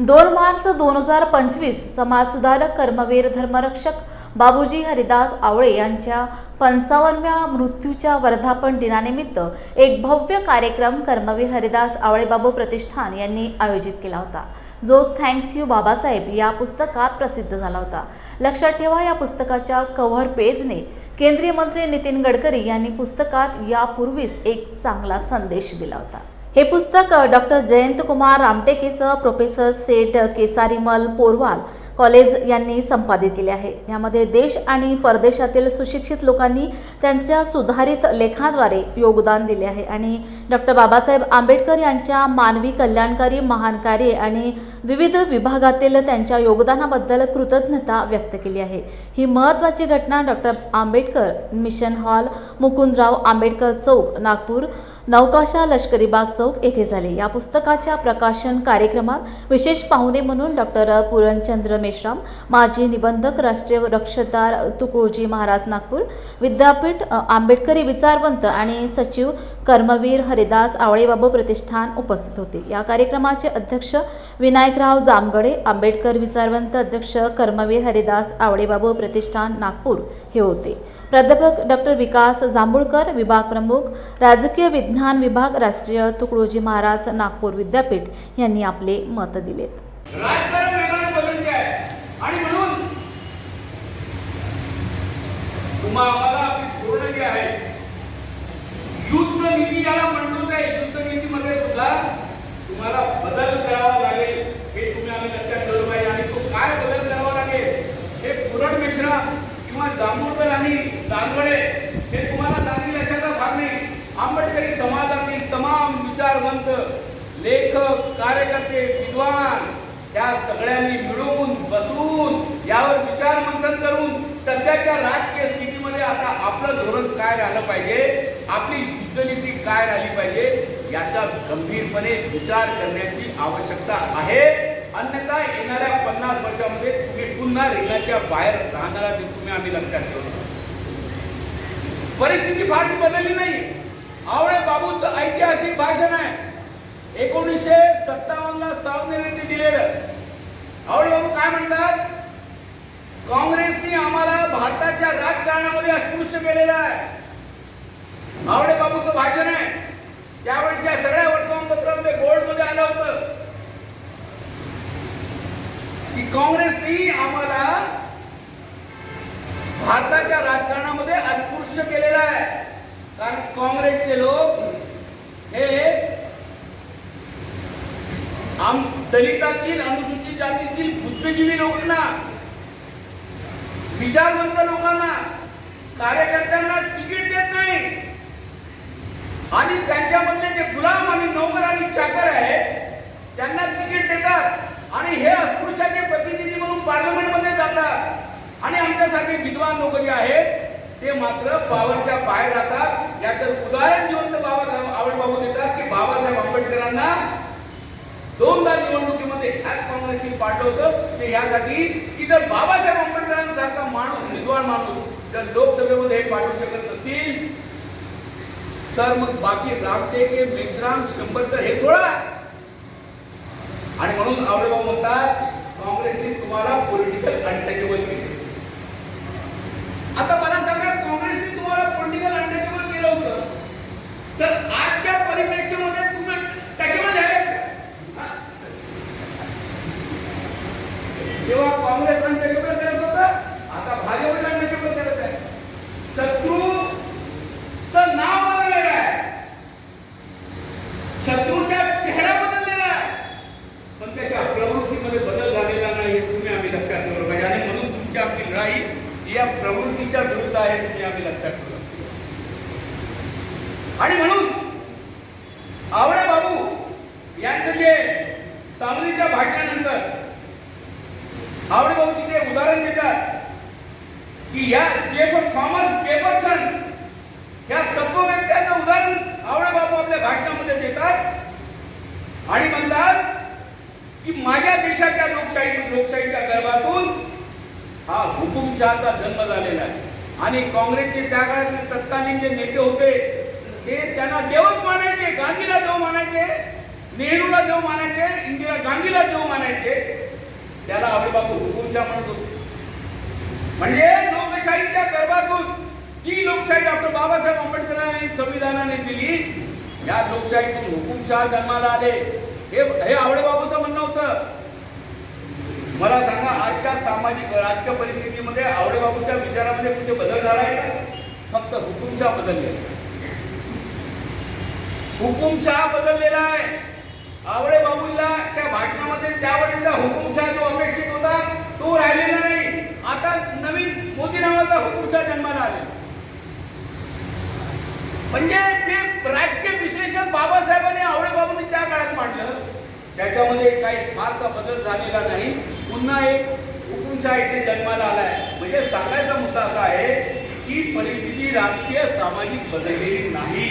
दोन मार्च दोन हजार पंचवीस समाजसुधारक कर्मवीर धर्मरक्षक बाबूजी हरिदास आवळे यांच्या पंचावन्नव्या मृत्यूच्या वर्धापन दिनानिमित्त एक भव्य कार्यक्रम कर्मवीर हरिदास आवळे बाबू प्रतिष्ठान यांनी आयोजित केला होता. जो थँक्स यू बाबासाहेब या पुस्तकात प्रसिद्ध झाला होता. लक्षात ठेवा या पुस्तकाच्या कव्हर पेजने केंद्रीय मंत्री नितीन गडकरी यांनी पुस्तकात यापूर्वीच एक चांगला संदेश दिला होता. हे पुस्तक डॉक्टर जयंत कुमार रामटेकेसह प्रोफेसर सेठ केसारीमल पोरवाल कॉलेज यांनी संपादित केले आहे. यामध्ये देश आणि परदेशातील सुशिक्षित लोकांनी त्यांच्या सुधारित लेखाद्वारे योगदान दिले आहे आणि डॉक्टर बाबासाहेब आंबेडकर यांच्या मानवी कल्याणकारी महान कार्य आणि विविध विभागातील त्यांच्या योगदानाबद्दल कृतज्ञता व्यक्त केली आहे. ही महत्त्वाची घटना doctor Ambedkar mission hall Mukundrao Ambedkar Chowk Nagpur नौकाशा Lashkari Bagh चौक येथे झाले. या पुस्तकाच्या प्रकाशन कार्यक्रमात विशेष पाहुणे म्हणून डॉक्टर पुरणचंद्र मेश्राम माजी निबंधक राष्ट्रीय रक्षदार तुकडोजी महाराज नागपूर विद्यापीठ आंबेडकरी विचारवंत आणि सचिव कर्मवीर हरिदास आवळेबाबू प्रतिष्ठान उपस्थित होते. या कार्यक्रमाचे अध्यक्ष विनायकराव जामगडे आंबेडकर विचारवंत अध्यक्ष कर्मवीर हरिदास आवळेबाबू प्रतिष्ठान नागपूर हे होते. प्राध्यापक डॉक्टर विकास जांभूळकर विभाग प्रमुख राजकीय विज्ञान विभाग राष्ट्रीय तुकडोजी महाराज नागपूर विद्यापीठ यांनी आपले मत दिलेत. आणि म्हणून आपली आहे युद्ध नीती ज्याला म्हणतो त्या युद्ध नीतीमध्ये सुद्धा तुम्हाला बदल करावा लागेल हे तुम्ही आम्ही लक्षात ठेवलं पाहिजे आणि तो काय बदल करावा लागेल हे पुरण मिश्रा किंवा जांभूळकर आणि दानगडे हे तुम्हाला सांगतील याच्याचा भाग नाही आंबेडकरी समाजातील तमाम विचारवंत लेखक कार्यकर्ते विद्वान त्या सगळ्यांनी मिळून बसून यावर विचार मंथन करून सध्याच्या राजकीय स्थितीमध्ये आता आपलं धोरण काय राहिलं पाहिजे आपली युद्धनीती काय राहिली पाहिजे याचा गंभीरपणे विचार करण्याची आवश्यकता आहे. अन्यथा येणाऱ्या पन्नास वर्षामध्ये तुम्ही पुन्हा रिंगाच्या बाहेर राहणारा तुम्ही आम्ही लक्षात ठेवतो परिस्थिती फारशी बदलली नाही. आवळे बाबूचं ऐतिहासिक भाषण आहे. एकोणीसशे सत्तावन्न ला सावनेने दिलेलं. आवळे बाबू काय म्हणतात? काँग्रेसने आम्हाला भारताच्या राजकारणामध्ये अस्पृश्य केलेलं आहे. आवडे बाबूचं भाषण आहे. त्यावेळेच्या सगळ्या वर्तमानपत्रामध्ये बोर्डमध्ये आलं होतं. की काँग्रेसने आम्हाला भारताच्या राजकारणामध्ये अस्पृश्य केलेलं आहे. कारण काँग्रेसचे लोक हे आम दलितातील अनुसूचित जातीतील बुद्धिजीवी लोकांना विचारवंत लोकांना कार्यकर्त्यांना तिकीट देत नाही. आणि त्यांच्यामधले जे गुलाम आणि नोकर आणि चाकर आहेत त्यांना तिकीट देतात. आणि हे अस्पृश्याचे प्रतिनिधी म्हणून पार्लमेंटमध्ये जातात. आणि आमच्यासारखे विद्वान लोक जे आहेत ते मात्र पावरच्या बाहेर राहतात. याचं उदाहरण जिवंत बाबासाहेब आवडबाबू देतात की बाबासाहेब आंबेडकरांना दोनदा निवडणुकीमध्ये ह्याच काँग्रेसने पाडलं होतं. ते यासाठी की जर बाबासाहेब आंबेडकरांसारखा माणूस विद्वान माणूस जर लोकसभेमध्ये हे पाठवू शकत नसतील तर मग बाकी रामटेके मेश्राम शंभर तर हे सोडा. आणि म्हणून आवडेबाऊ म्हणतात काँग्रेसने तुम्हाला पॉलिटिकल अनटचेबल केले आता मला सांगा काँग्रेसने तुम्हाला पॉलिटिकल अनटचेबल केलं होतं तर आजच्या परिप्रेक्षामध्ये तुम्ही टचेबल झाले का? हा? तेव्हा काँग्रेस अनटचेबल करत होतं आता भाजप अनटचेबल करत आहे शत्रूचं नाव बदललेलं आहे शत्रूच्या चेहरा बदललेला आहे पण त्याच्या प्रवृत्तीमध्ये बदल झालेला नाही हे तुम्ही आम्ही लक्षात ठेवलं पाहिजे आणि म्हणून तुमची आपली लढाई ही या प्रवृत्तीच्या विरुद्ध आहे हे आम्ही लक्षात ठेवलं आणि म्हणून आवडे बाबू यांचं जे सांगलीच्या भाषणानंतर आवडे बाबू तिथे उदाहरण देतात की या जेफर थॉमस जेफरसन या तत्ववेत्याचं उदाहरण आवडे बाबू आपल्या भाषणामध्ये देतात आणि म्हणतात की माझ्या देशाच्या लोकशाही लोकशाहीच्या गर्भातून हा हुकुमशहाचा जन्म झालेला आहे. आणि काँग्रेसचे त्या काळातले तत्कालीन जे नेते होते ते त्यांना देवच मानायचे गांधीला देव मानायचे नेहरूला देव मानायचे इंदिरा गांधीला देव मानायचे. त्याला हुकुमशाह म्हणत. म्हणतो म्हणजे लोकशाहीच्या गर्भातून ती लोकशाही डॉक्टर बाबासाहेब आंबेडकरांनी संविधानाने दिली या लोकशाहीतून हुकुमशाह जन्माला आले. हे हे आवडे बाबूचं म्हणणं होतं. मला सांगा आजच्या सामाजिक राजकीय परिस्थितीमध्ये आवडेबाबूच्या विचारामध्ये कुठे बदल झाला आहे? का फक्त हुकुमशाह बदलले हुकुमशाह बदललेला आहे. आवळे बाबूंना त्या भाषणामध्ये त्यावेळेचा हुकुमशाह जो अपेक्षित होता तो राहिलेला नाही. आता नवीन मोदी नावाचा हुकुमशाह जन्माला आले म्हणजे जे राजकीय विश्लेषण बाबासाहेबांनी आवडे बाबूंनी त्या काळात मांडलं त्याच्यामध्ये काही फारसा बदल झालेला नाही. पुन्हा एक हुकुमशाह इथे जन्माला आहे म्हणजे सांगायचा मुद्दा असा आहे की परिस्थिती राजकीय सामाजिक बदललेली नाही.